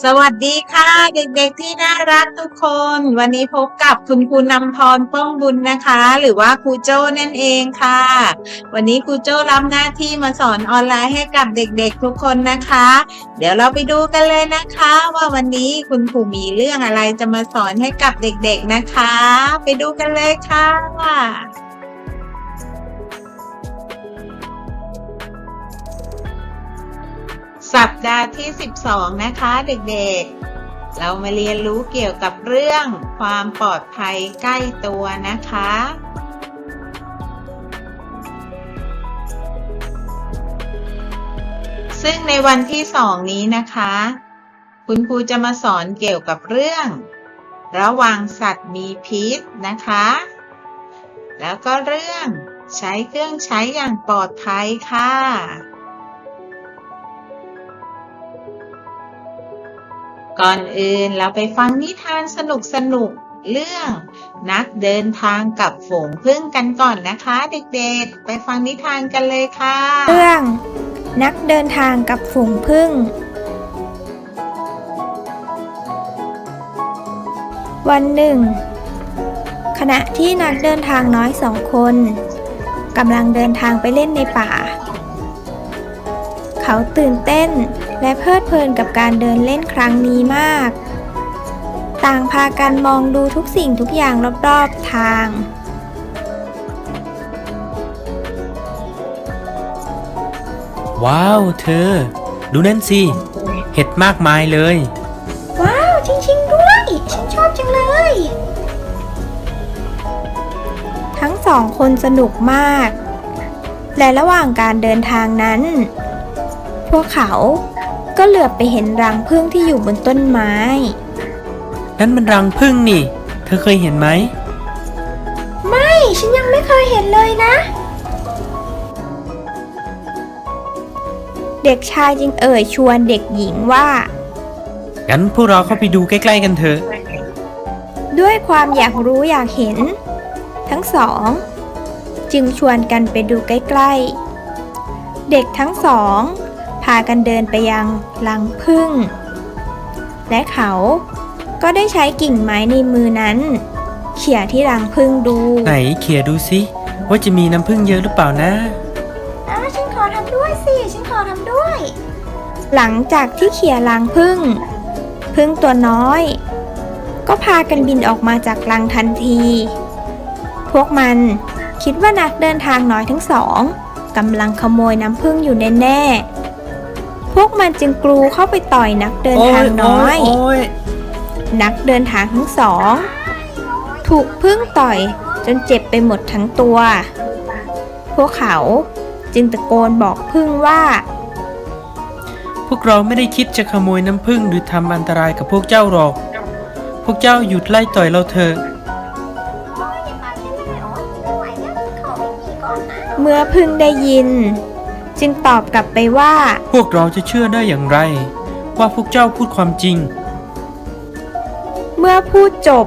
สวัสดีค่ะ เด็กๆที่น่ารักทุกคน วันนี้พบกับคุณครูนำพรป้องบุญนะคะ หรือว่าครูโจ้นั่นเองค่ะ วันนี้ครูโจ้รับหน้าที่มาสอนออนไลน์ให้กับเด็กๆทุกคนนะคะ เดี๋ยวเราไปดูกันเลยนะคะ ว่าวันนี้คุณครูมีเรื่องอะไรจะมาสอนให้กับเด็กๆนะคะ ไปดูกันเลยค่ะ สัปดาห์ที่ 12 นะคะเด็กๆ เรามาเรียนรู้เกี่ยวกับเรื่องความปลอดภัยใกล้ตัวนะคะ ซึ่งในวันที่สองนี้นะคะ คุณครูจะมาสอนเกี่ยวกับเรื่อง ระว่างสัตว์มีพิษนะคะ แล้วก็เรื่องใช้เครื่องใช้อย่างปลอดภัยค่ะ ก่อนอื่นเราไปฟังนิทานสนุกสนุกๆเรื่อง นักเดินทางกับฝูงพึ่งกันก่อนนะคะ เด็กๆ ไปฟังนิทานกันเลยค่ะ เรื่อง นักเดินทางกับฝูงผึ้งวันหนึ่ง ขณะที่นักเดินทางน้อยสองคนกำลังเดินทางไปเล่นในป่า เขาตื่นเต้น และเพลิดเพลินกับการเดินเล่นครั้งนี้มาก ต่างพากันมองดูทุกสิ่งทุกอย่างรอบๆทางว้าว เธอ ดูนั่นสิ เห็ดมากมายเลย ว้าว จริงๆด้วย ฉันชอบจังเลย ทั้งสองคนสนุกมาก และระหว่างการเดินทางนั้น พวกเขา ก็เหลือบไปเห็นรังผึ้งที่อยู่บนต้นไม้ นั่นมันรังผึ้งนี่ เธอเคยเห็นไหม ไม่ฉันยังไม่เคยเห็นเลยนะ เด็กชายจึงเอ่ยชวนเด็กหญิงว่า งั้นพวกเราเข้าไปดูใกล้ๆกันเถอะ ด้วยความอยากรู้อยากเห็น ทั้งสอง จึงชวนกันไปดูใกล้ ๆ เด็กทั้งสอง พากันเดินไปยังรังผึ้งและเขาก็ได้ใช้กิ่งไม้ในมือนั้น เขี่ยที่รังผึ้งดู ไหนเขี่ยดูสิว่าจะมีน้ำผึ้งเยอะหรือเปล่านะอ้าฉันขอทำด้วยสิ ฉันขอทำด้วย หลังจากที่เขี่ยรังผึ้งผึ้งตัวน้อย ก็พากันบินออกมาจากรังทันที พวกมันคิดว่านักเดินทางน้อยทั้งสองกำลังขโมยน้ำผึ้งอยู่แน่ๆ พวกมันจึงกลูเข้าไปต่อยนักเดินทางน้อยโอ้ยนักเดินทางทั้งสอง ถูกพึ่งต่อยจนเจ็บไปหมดทั้งตัว พวกเขาจึงตะโกนบอกพึ่งว่า พวกเราไม่ได้คิดจะขโมยน้ำผึ้งหรือทำอันตรายกับพวกเจ้าหรอก พวกเจ้าหยุดไล่ต่อยเราเถอะเมื่อพึ่งได้ยิน จึงตอบกลับไปว่า พวกเราจะเชื่อได้อย่างไร ว่าพวกเจ้าพูดความจริง เมื่อพูดจบ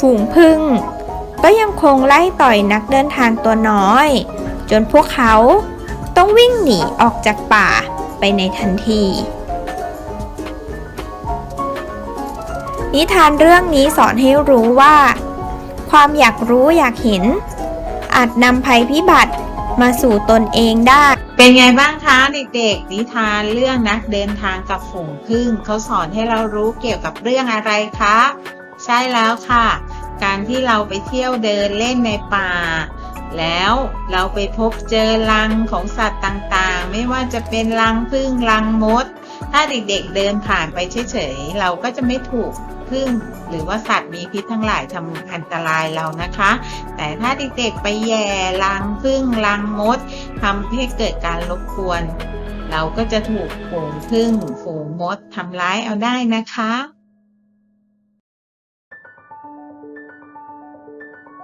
ฝูงพึ่ง ก็ยังคงไล่ต่อยนักเดินทางตัวน้อย จนพวกเขาต้องวิ่งหนีออกจากป่าไปในทันที นิทานเรื่องนี้สอนให้รู้ว่า ความอยากรู้อยากเห็น อาจนำภัยพิบัติมาสู่ตนเองได้ เป็นไงบ้างคะเด็กๆนิทานเรื่องนักเดินทางกับฝูงผึ้งเขาสอนให้เรารู้เกี่ยวกับเรื่องอะไรคะใช่แล้วค่ะ การที่เราไปเที่ยวเดินเล่นในป่า แล้วเราไปพบเจอรังของสัตว์ต่างๆ ไม่ว่าจะเป็นรังผึ้งรังมด ถ้าเด็กๆเดินผ่านไปเฉยๆเราก็จะไม่ถูก ผึ้งหรือว่าสัตว์มีพิษทั้งหลายทำอันตรายเรานะคะ แต่ถ้าเด็กๆไปแย่รังผึ้งรังมดทำให้เกิดการรบกวน เราก็จะถูกฝูงผึ้งฝูงมดทำร้ายเอาได้นะคะ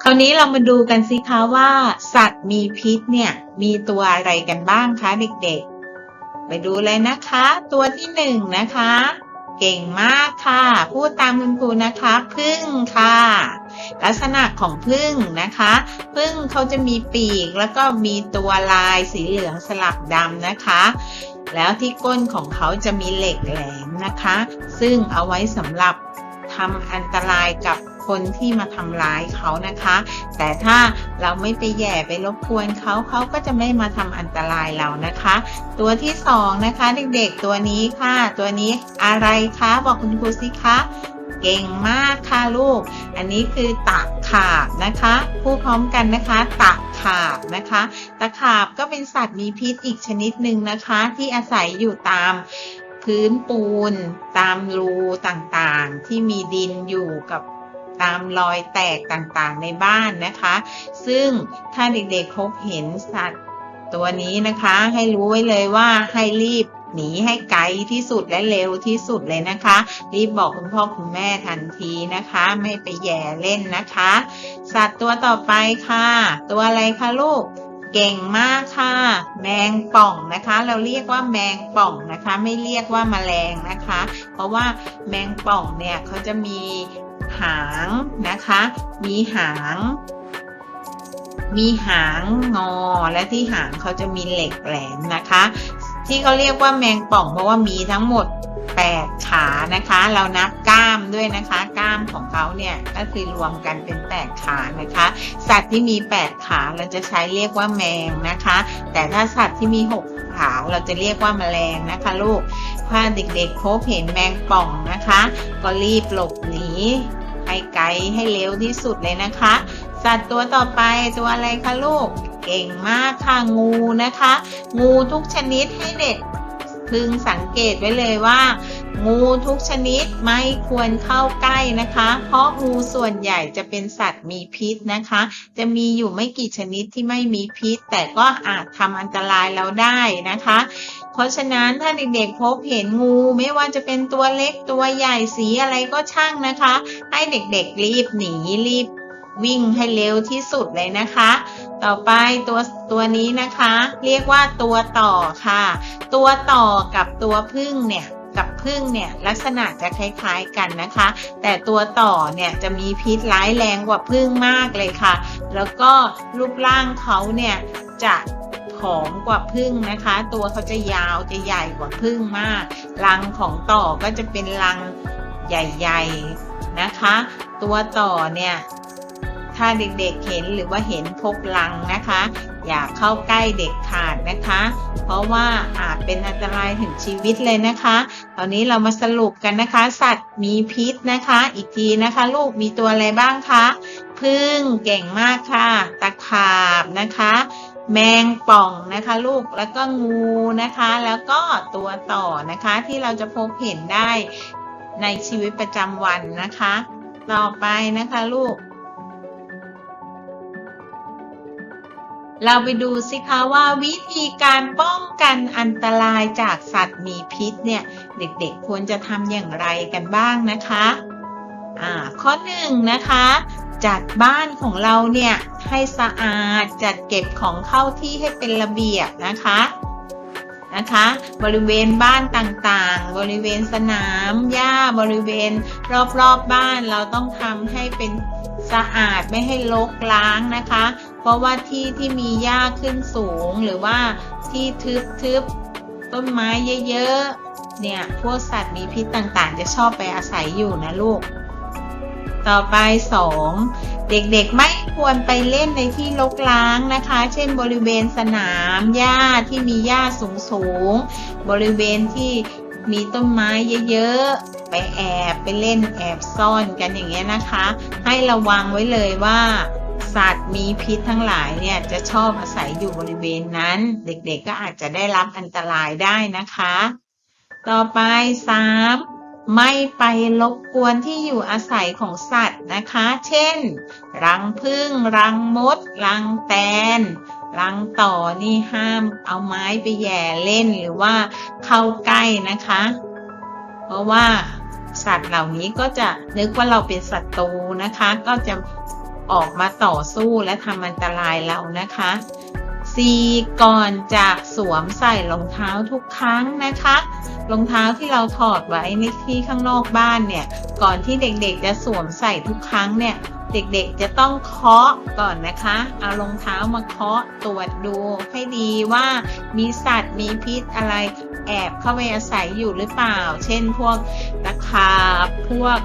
คราวนี้เรามาดูกันสิคะว่า สัตว์มีพิษเนี่ย มีตัวอะไรกันบ้างคะเด็กๆ ไปดูเลยนะคะ ตัวที่หนึ่งนะคะ เก่งมากค่ะ พูดตามคุณครูนะคะพึ่งค่ะ ลักษณะของพึ่งนะคะพึ่งเขาจะมีปีกแล้วก็มีตัวลายสีเหลืองสลับดำนะคะ แล้วที่ก้นของเขาจะมีเหล็กแหลมนะคะ ซึ่งเอาไว้สำหรับทำอันตรายกับ คนที่มาทำร้ายเขานะคะ แต่ถ้าเราไม่ไปแย่ไปรบกวนเขาเขาก็จะไม่มาทำอันตรายเรานะคะ ตัวที่สองนะคะเด็กๆตัวนี้ค่ะ ตัวนี้อะไรคะบอกคุณครูสิคะเก่งมากค่ะลูก อันนี้คือตะขาบนะคะ พูดพร้อมกันนะคะ ตะขาบนะคะ ตะขาบก็เป็นสัตว์มีพิษอีกชนิดหนึ่งนะคะ ที่อาศัยอยู่ตามพื้นปูน ตามรูต่างๆ ที่มีดินอยู่กับ ตามรอยแตกต่างๆในบ้านนะคะ ซึ่งถ้าเด็กๆพบเห็นสัตว์ตัวนี้นะคะ ให้รู้ไว้เลยว่าให้รีบหนีให้ไกลที่สุดและเร็วที่สุดเลยนะคะ รีบบอกคุณพ่อคุณแม่ทันทีนะคะ ไม่ไปแย่เล่นนะคะ สัตว์ตัวต่อไปค่ะ ตัวอะไรคะลูก เก่งมากค่ะ แมงป่องนะคะ เราเรียกว่าแมงป่องนะคะ ไม่เรียกว่าแมลงนะคะ เพราะว่าแมงป่องเนี่ยเขาจะมี หางนะคะ มีหาง มีหางงอและที่หางเขาจะมีเหล็กแหลมนะคะ ที่เขาเรียกว่าแมงป่องเพราะว่ามีทั้งหมด 8 ขานะคะ เรานับกล้ามด้วยนะคะ กล้ามของเขาเนี่ยก็คือรวมกันเป็น 8 ขานะคะ สัตว์ที่มี 8 ขาเราจะใช้เรียกว่าแมงนะคะ แต่ถ้าสัตว์ที่มี 6ขาเราจะเรียกว่าแมลงนะคะลูก ถ้าเด็กๆพบเห็นแมงป่องนะคะ ก็รีบหลบหนี ให้ไกลให้เร็วที่สุดเลยนะคะ สัตว์ตัวต่อไปตัวอะไรคะลูก เก่งมากค่ะงูนะคะ งูทุกชนิดให้เด็กพึงสังเกตไว้เลยว่า งูทุกชนิดไม่ควรเข้าใกล้นะคะ เพราะงูส่วนใหญ่จะเป็นสัตว์มีพิษนะคะ จะมีอยู่ไม่กี่ชนิดที่ไม่มีพิษ แต่ก็อาจทำอันตรายเราได้นะคะ เพราะฉะนั้นถ้าเด็กๆพบเห็นงูไม่ว่าจะเป็นตัวเล็กตัวใหญ่สีอะไรก็ช่างนะคะ ให้เด็กๆรีบหนีรีบวิ่งให้เร็วที่สุดเลยนะคะ ต่อไปตัวตัวนี้นะคะ เรียกว่าตัวต่อค่ะ ตัวต่อกับตัวพึ่งเนี่ยกับพึ่งเนี่ยลักษณะจะคล้ายๆกันนะคะ แต่ตัวต่อเนี่ยจะมีพิษร้ายแรงกว่าพึ่งมากเลยค่ะ แล้วก็รูปร่างเขาเนี่ยจะ ผอมกว่าพึ่งนะคะ ตัวเขาจะยาวจะใหญ่กว่าพึ่งมาก รังของต่อก็จะเป็นรังใหญ่ ๆนะคะ ตัวต่อเนี่ยถ้าเด็กๆเห็นหรือว่าเห็นพบรังนะคะ อย่าเข้าใกล้เด็กขาดนะคะ เพราะว่าอาจเป็นอันตรายถึงชีวิตเลยนะคะ ตอนนี้เรามาสรุปกันนะคะ สัตว์มีพิษนะคะ อีกทีนะคะ ลูกมีตัวอะไรบ้างคะพึ่งเก่งมากค่ะ ตะขาบนะคะ แมงป่องนะคะลูกแล้วก็งูนะคะ แล้วก็ตัวต่อนะคะที่เราจะพบเห็นได้ในชีวิตประจำวันนะคะ ต่อไปนะคะลูก เราไปดูสิคะว่าวิธีการป้องกันอันตรายจากสัตว์มีพิษเนี่ย เด็กๆควรจะทำอย่างไรกันบ้างนะคะ อ่า ข้อหนึ่งนะคะ จัดบ้านของเราเนี่ยให้สะอาดจัดเก็บของเข้าที่ให้เป็นระเบียบนะคะนะคะ บริเวณบ้านต่างๆ บริเวณสนามหญ้าบริเวณรอบๆบบ้านเราต้องทำให้เป็นสะอาดไม่ให้รกล้างนะคะ เพราะว่าที่ที่มีหญ้าขึ้นสูงหรือว่าที่ทึบๆต้นไม้เยอะๆเนี่ยพวกสัตว์มีพิษต่างๆ จะชอบไปอาศัยอยู่นะลูก ต่อไป 2. เด็กๆไม่ควรไปเล่นในที่รกร้างนะคะ เช่นบริเวณสนามหญ้าที่มีหญ้าสูงๆ บริเวณที่มีต้นไม้เยอะๆ ไปแอบไปเล่นแอบซ่อนกันอย่างเงี้ยนะคะ ให้ระวังไว้เลยว่าสัตว์มีพิษทั้งหลายเนี่ยจะชอบอาศัยอยู่บริเวณนั้น เด็กๆก็อาจจะได้รับอันตรายได้นะคะ ต่อไป 3. ไม่ไปรบกวนที่อยู่อาศัยของสัตว์นะคะ เช่น รังผึ้ง รังมด รังแตน รังต่อนี่ห้ามเอาไม้ไปแย่เล่นหรือว่าเข้าใกล้นะคะ เพราะว่าสัตว์เหล่านี้ก็จะนึกว่าเราเป็นศัตรูนะคะ ก็จะออกมาต่อสู้และทำอันตรายเรานะคะ 4. ก่อนจะสวมใส่รองเท้าทุกครั้งนะคะ รองเท้าที่เราถอดไว้ในที่ข้างนอกบ้านเนี่ย ก่อนที่เด็กๆจะสวมใส่ทุกครั้งเนี่ย เด็กๆจะต้องเคาะก่อนนะคะ เอารองเท้ามาเคาะตรวจดูให้ดีว่ามีสัตว์มีพิษอะไรแอแอบเข้าไปอาศัยอยู่หรือเปล่า เช่นพวกตะขาบ พวก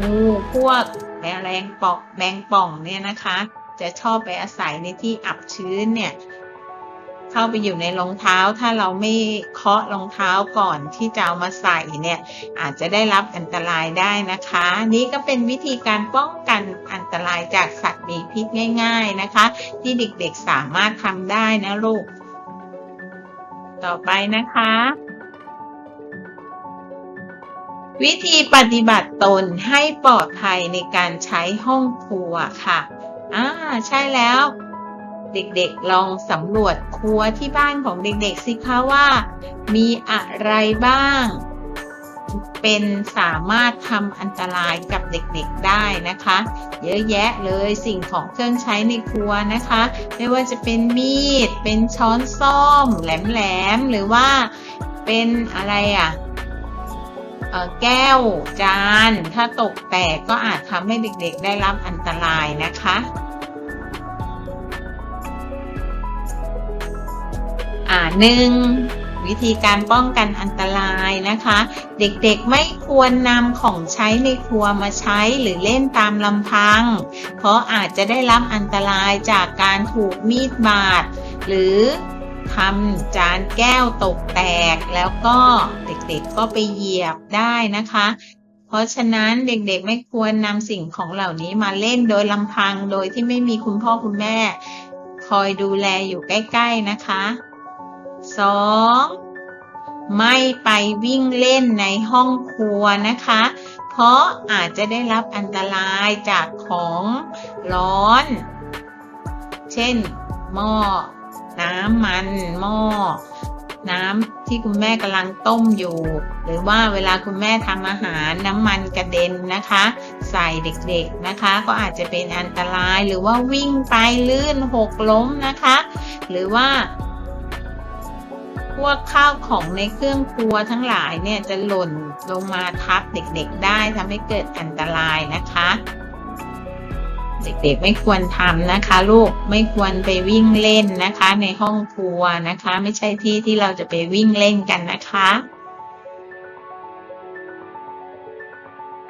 งู พวกแมลงป่องแมงป่องเนี่ยนะคะ จะชอบไปอาศัยในที่อับชื้นเนี่ย เข้าไปอยู่ในรองเท้า ถ้าเราไม่เคาะรองเท้าก่อนที่จะเอามาใส่เนี่ย อาจจะได้รับอันตรายได้นะคะ นี่ก็เป็นวิธีการป้องกันอันตรายจากสัตว์มีพิษง่าย ๆนะคะ ที่เด็กๆสามารถทำได้นะลูก ต่อไปนะคะวิธีปฏิบัติตนให้ปลอดภัยในการใช้ห้องครัวค่ะ อ่าใช่แล้ว เด็กๆลองสำรวจครัวที่บ้านของเด็กๆสิคะว่า มีอะไรบ้าง เป็นสามารถทำอันตรายกับเด็กๆได้นะคะ เยอะแยะเลยสิ่งของเครื่องใช้ในครัวนะคะ ไม่ว่าจะเป็นมีด เป็นช้อนซ่อม แหลมๆหรือว่าเป็นอะไรอะเอ่อ แก้วจาน ถ้าตกแตกก็อาจทำให้เด็กๆได้รับอันตรายนะคะ อ่าหนึ่งวิธีการป้องกันอันตรายนะคะ เด็กๆไม่ควรนำของใช้ในครัวมาใช้หรือเล่นตามลำพัง เพราะอาจจะได้รับอันตรายจากการถูกมีดบาด หรือ ทำจานแก้วตกแตก แล้วก็เด็กๆก็ไปเหยียบได้นะคะ เพราะฉะนั้นเด็กๆไม่ควรนำสิ่งของเหล่านี้มาเล่นโดยลำพังโดยที่ไม่มีคุณพ่อคุณแม่ คอยดูแลอยู่ใกล้ๆนะคะสองไม่ไปวิ่งเล่นในห้องครัวนะคะ เพราะอาจจะได้รับอันตรายจากของร้อน เช่น หม้อ น้ำมันหม้อน้ำที่คุณแม่กำลังต้มอยู่ หรือว่าเวลาคุณแม่ทำอาหารน้ำมันกระเด็นนะคะ ใส่เด็กๆนะคะ ก็อาจจะเป็นอันตรายหรือว่าวิ่งไปลื่นหกล้มนะคะ หรือว่า พวกข้าวของในเครื่องครัวทั้งหลายเนี่ยจะหล่นลงมาทับเด็กๆ ได้ทำให้เกิดอันตรายนะคะ เด็กๆไม่ควรทำนะคะ ลูกไม่ควรไปวิ่งเล่นนะคะ ในห้องครัวนะคะ ไม่ใช่ที่ที่เราจะไปวิ่งเล่นกันนะคะ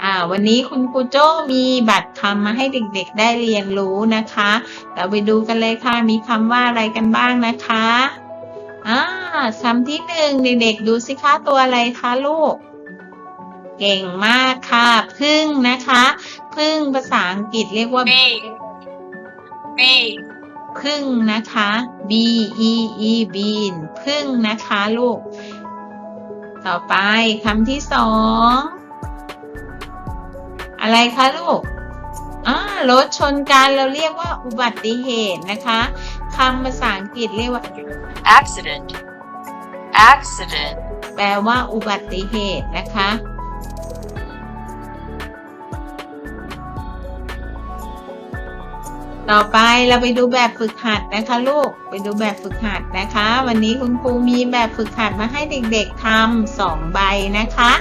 อ่าวันนี้คุณครูโจ้มีบัตรคำมาให้เด็กๆได้เรียนรู้นะคะ เราไปดูกันเลยค่ะ มีคำว่าอะไรกันบ้างนะคะอ่าคำที่หนึ่งเด็กๆดูสิคะตัวอะไรคะลูก เก่งมากค่ะพึ่งนะคะ พึ่งภาษาอังกฤษเรียกว่า bee bee พึ่งนะคะ b e e bean พึ่งนะคะลูก ต่อไปคำที่สอง อะไรคะลูกอ่ารถชนกันเราเรียกว่าอุบัติเหตุนะคะคำภาษาอังกฤษเรียกว่า accident accident แปลว่าอุบัติเหตุนะคะ ต่อไปเราไปดูแบบฝึกหัดนะคะลูก ไปดูแบบฝึกหัดนะคะ วันนี้คุณครูมีแบบฝึกหัดมาให้เด็กๆทำสองใบนะคะ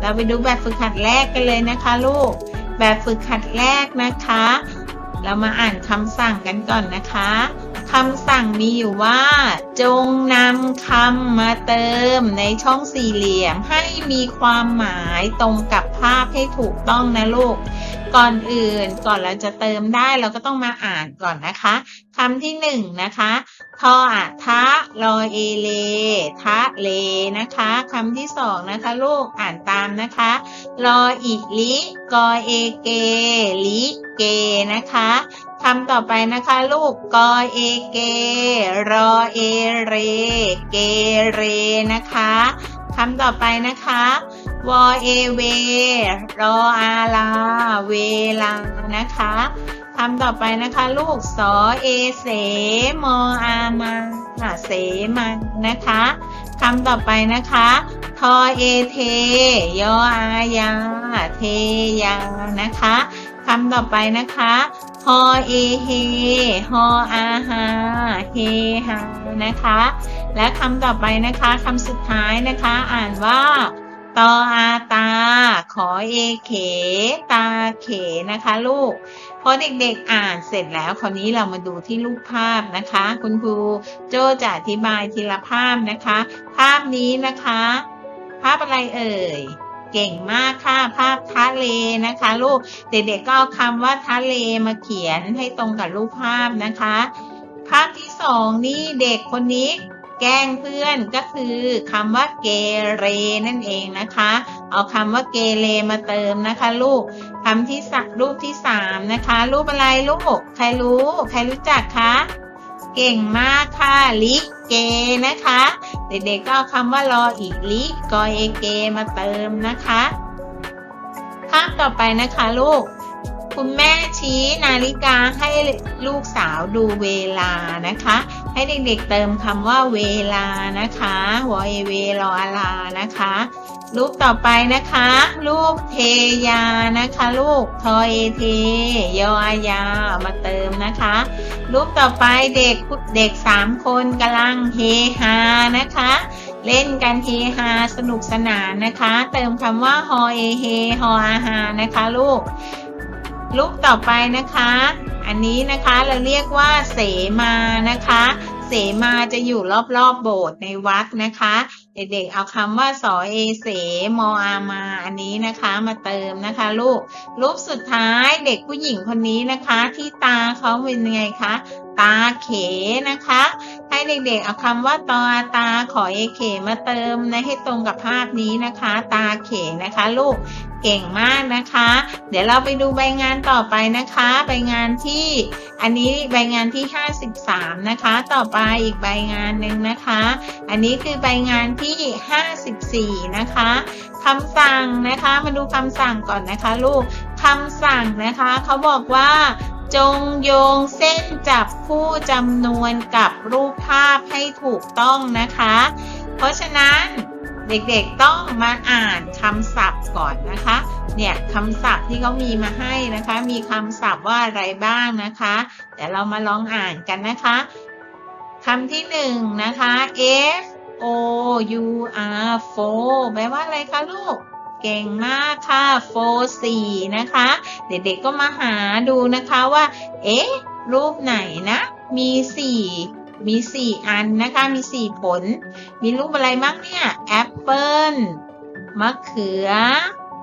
เราไปดูแบบฝึกหัดแรกกันเลยนะคะลูก แบบฝึกหัดแรกนะคะ เรามาอ่านคำสั่งกันก่อนนะคะคำสั่งมีอยู่ว่า จงนำคำมาเติมในช่องสี่เหลี่ยมให้มีความหมายตรงกับภาพให้ถูกต้องนะลูกก่อนอื่นก่อนเราจะเติมได้เราก็ต้องมาอ่านก่อนนะคะคำที่หนึ่งนะคะทออะทะรอเอเลทะเลนะคะคำที่สองนะคะลูกอ่านตามนะคะรออิลิกอเอเกลิเกนะคะคำต่อไปนะคะลูกกอเอเกรอเอเรเกเรนะคะคำต่อไปนะคะ วอเอเวรออาลา เวลานะคะคำต่อไปนะคะ ลูกสอเอเสมออามาเสมานะคะคำต่อไปนะคะทอเอเท ยออายา เทยานะคะคำต่อไปนะคะฮอเอเฮฮออาฮาเฮฮานะคะ และคำต่อไปนะคะคำสุดท้ายนะคะ อ่านว่า ตออาตา ขอเอเข ตาเขนะคะ ลูก พอเด็กๆอ่านเสร็จแล้ว คราวนี้เรามาดูที่รูปภาพนะคะ คุณครูโจจะอธิบายทีละภาพนะคะ ภาพนี้นะคะ ภาพอะไรเอ่ยเก่งมากค่ะภาพทะเลนะคะ ลูกเด็กๆก็เอาคำว่าทะเลมาเขียนให้ตรงกับรูปภาพนะคะ ภาพที่สองนี่เด็กคนนี้ แกล้งเพื่อนก็คือคำว่าเกเรนั่นเองนะคะ เอาคำว่าเกเรมาเติมนะคะลูกคำที่สะรูปที่สามนะคะ รูปอะไรลูกใครรู้ ใครรู้จักคะเก่งมากค่ะลิเกนะคะ เด็กๆก็เอาคำว่ารออีกลิกอเอเกมาเติมนะคะภาพต่อไปนะคะลูกคุณแม่ชี้นาฬิกาให้ลูกสาวดูเวลานะคะ ให้เด็กๆเติมคำว่าเวลานะคะวอเอเวรออาลานะคะ รูปต่อไปนะคะ รูปเทยานะคะ ลูกทอเอเทยออายาเอามาเติมนะคะ รูปต่อไปเด็กเด็กสามคนกำลังเฮฮานะคะเล่นกันเฮฮาสนุกสนานนะคะ เติมคำว่าฮอเอเฮฮออาฮานะคะ ลูก รูปต่อไปนะคะ อันนี้นะคะเราเรียกว่าเสมานะคะ เสมาจะอยู่รอบๆโบสถ์ในวัดนะคะ เด็กๆ เอาคำว่าสอเอเสมออามา อันนี้นะคะมาเติมนะคะลูกรูปสุดท้ายเด็กผู้หญิงคนนี้นะคะ ที่ตาเขาเป็นยังไงคะตาเขนะคะ ให้เด็กๆ เอาคำว่าตอตาขอเอเขมาเติมนะให้ตรงกับภาพนี้นะคะ ตาเขนะคะ ลูกเก่งมากนะคะ เดี๋ยวเราไปดูใบงานต่อไปนะคะ ใบงานที่อันนี้ใบงานที่ 53 นะคะ ต่อไปอีกใบงานหนึ่งนะคะ อันนี้คือใบงานที่ที่ 54 นะคะคำสั่งนะคะมาดูคำสั่งก่อนนะคะ ลูกคำสั่งนะคะเขาบอกว่าจงโยงเส้นจับคู่จำนวนกับรูปภาพให้ถูกต้องนะคะ เพราะฉะนั้นเด็กๆต้องมาอ่านคำศัพท์ก่อนนะคะ เนี่ยคำศัพท์ที่เขามีมาให้นะคะ มีคำศัพท์ว่าอะไรบ้างนะคะเดี๋ยวเรามาลองอ่านกันนะคะคำที่หนึ่งนะคะ F O U R f o แปลว่าอะไรคะลูก เก่งมากค่ะ f o สี่นะคะ เด็กๆก็มาหาดูนะคะว่า เอ๊ะ รูปไหนนะ มีสี่มีสี่อันนะคะ มีสี่ผล มีรูปอะไรบ้างเนี่ย แอปเปิลมะเขือ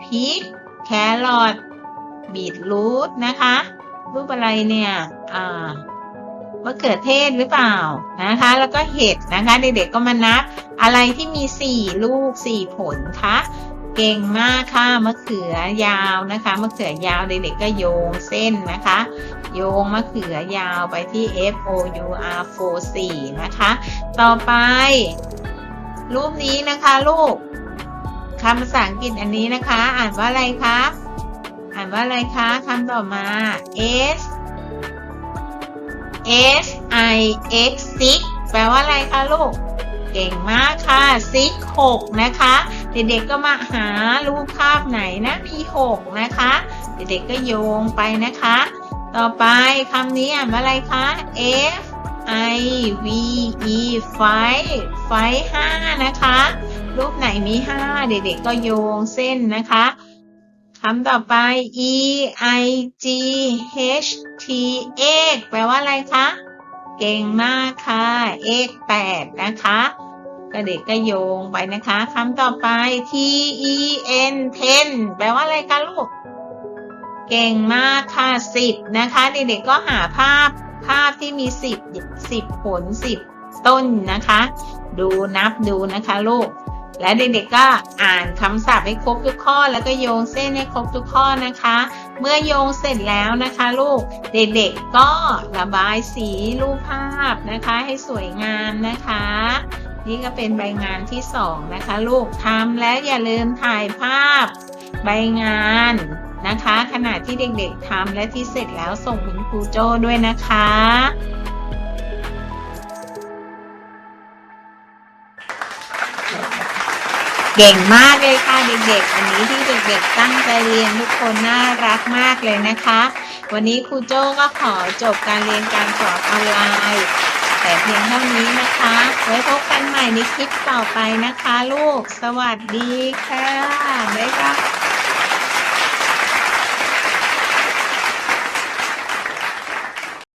พริก แครอทบีทรูทนะคะ รูปอะไรเนี่ย อ่า มะเขือเทศหรือเปล่านะคะ แล้วก็เห็ดนะคะ เด็กๆก็มานับอะไรที่มีสี่ลูกสี่ผลคะเก่งมากค่ะมะเขือยาวนะคะมะเขือยาวเด็กๆก็โยงเส้นนะคะ โยงมะเขือยาวไปที่ F O U R 4 4นะคะ ต่อไป รูปนี้นะคะลูกคำภาษาอังกฤษอันนี้นะคะ อ่านว่าอะไรคะอ่านว่าอะไรคะคำต่อมา S S I X six แปลว่าอะไรคะลูก เก่งมากค่ะ six หกนะคะ เด็กๆก็มาหารูปภาพไหนนะ มีหกนะคะ เด็กๆก็โยงไปนะคะ ต่อไปคำนี้อ่านว่าอะไรคะ F I V E ไฟไฟห้านะคะ รูปไหนมีห้าเด็กๆก็โยงเส้นนะคะ คำต่อไป E I G H T X แปลว่าอะไรคะ เก่งมากค่ะ X แปดนะคะก็เด็กก็โยงไปนะคะคำต่อไป T E N ten แปลว่าอะไรคะลูก เก่งมากค่ะสิบนะคะ เด็กๆก็หาภาพภาพที่มีสิบสิบผลสิบต้นนะคะ ดูนับดูนะคะลูก และเด็กๆก็อ่านคำศัพท์ให้ครบทุกข้อ แล้วก็โยงเส้นให้ครบทุกข้อนะคะ เมื่อโยงเสร็จแล้วนะคะลูกเด็กๆก็ระบายสีรูปภาพนะคะ ให้สวยงามนะคะ นี่ก็เป็นใบงานที่สองนะคะ ลูกทำแล้วอย่าลืมถ่ายภาพ ใบงานนะคะ ขณะที่เด็กๆทำและที่เสร็จแล้วส่งคุณครูโจ้ด้วยนะคะ เก่งมากเลยค่ะเด็กๆอันนี้ที่เด็กๆตั้งใจเรียนทุกคนน่ารักมากเลยนะคะ วันนี้ครูโจ้ก็ขอจบการเรียนการสอนออนไลน์ แต่เพียงเท่านี้นะคะ ไว้พบกันใหม่ในคลิปต่อไปนะคะ ลูก สวัสดีค่ะบ๊ายบาย